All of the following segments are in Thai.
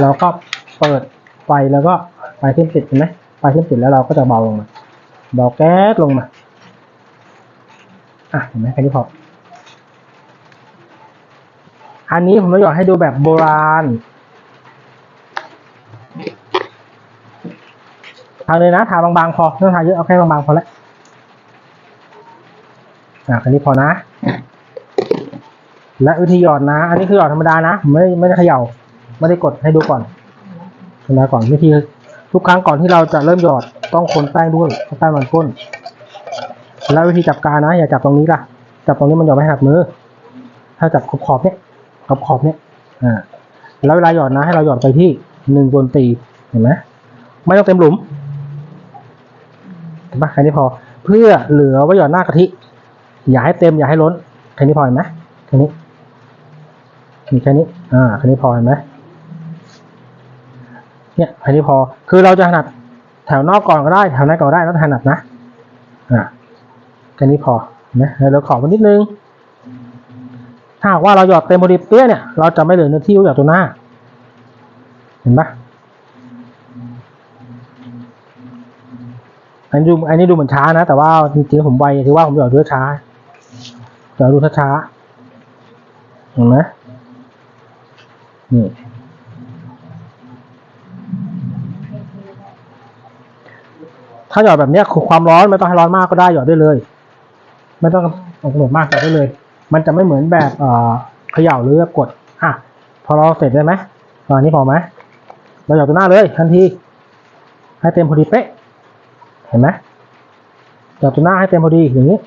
เราก็เปิดไฟแล้วก็ไฟขึ้นติดเห็นไหมไฟขึ้นติดแล้วเราก็จะเบาลงมาเบาแก๊สลงมาอะเห็นไหมแค่นี้พออันนี้ผมจะหยอดให้ดูแบบโบราณทาเลยนะทาบางๆพอไม่ต้องทาเยอะเอาแค่บางๆพอแล้วอะแค่นี้พอนะ และวิธีหยอดนะ อันนี้คือหยอดธรรมดานะ ไม่ไม่ได้เขย่า ไม่ได้กดให้ดูก่อนธรรมดาก่อนวิธีทุกครั้งก่อนที่เราจะเริ่มหยอดต้องคนแป้งด้วยแป้งมันข้น แล้ววิธีจับกานะ อย่าจับตรงนี้ล่ะ จับตรงนี้มันหยอดไม่ถนัดมือ ถ้าจับขอบขอบเนี่ยขอบขอบเนี่ยอ่าแล้วเวลาหยอดนะให้เราหยอดไปที่หนึ่งบนตีเห็นไหมไม่ต้องเต็มหลุมเห็นปะแค่นี้พอ เพื่อเหลือไว้หยอดหน้ากะทิอย่าให้เต็มอย่าให้ล้นแค่นี้พอเห็นไหมแค่นี้มีแค่นี้ อ่าแค่นี้พอเห็นไหม เนี่ยแค่นี้พอคือเราจะถนัดแถวนอกก่อนก็ได้ แถวในก่อนก็ได้แล้วถนัดนะอ่าแค่นี้พอนไหมแล้วเราขอมานิดนึง ถ้าว่าเราหยอดเต็มพอดีเปี้ยเนี่ยเราจะไม่เหลือเนื้อที่ไว้หยอดตัวหน้า เห็นปะอันนี้ดูอันนี้ดูเหมือนช้านะ แต่ว่าจริงๆผมไวถือว่าผมหยอดด้วยช้าหยอดดูช้าๆเห็นไหมนี่ ถ้าหยอดแบบเนี้ยคือความร้อนไม่ต้องให้ร้อนมากก็ได้หยอดได้เลย ไม่ต้องกำหนดมากหยอดได้เลย มันจะไม่เหมือนแบบเอ่อเขย่าหรือแบบกดอะพอเราเสร็จได้ไหมตอนนี้พอไหมเราหยอดตัวหน้าเลยทันทีให้เต็มพอดีเป๊ะ เห็นไหมหยอดตัวหน้าให้เต็มพอดีอย่างนี้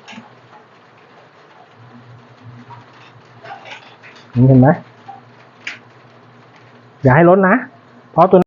อย่างนี้เห็นไหมอย่าให้ล้นนะ เพราะตัว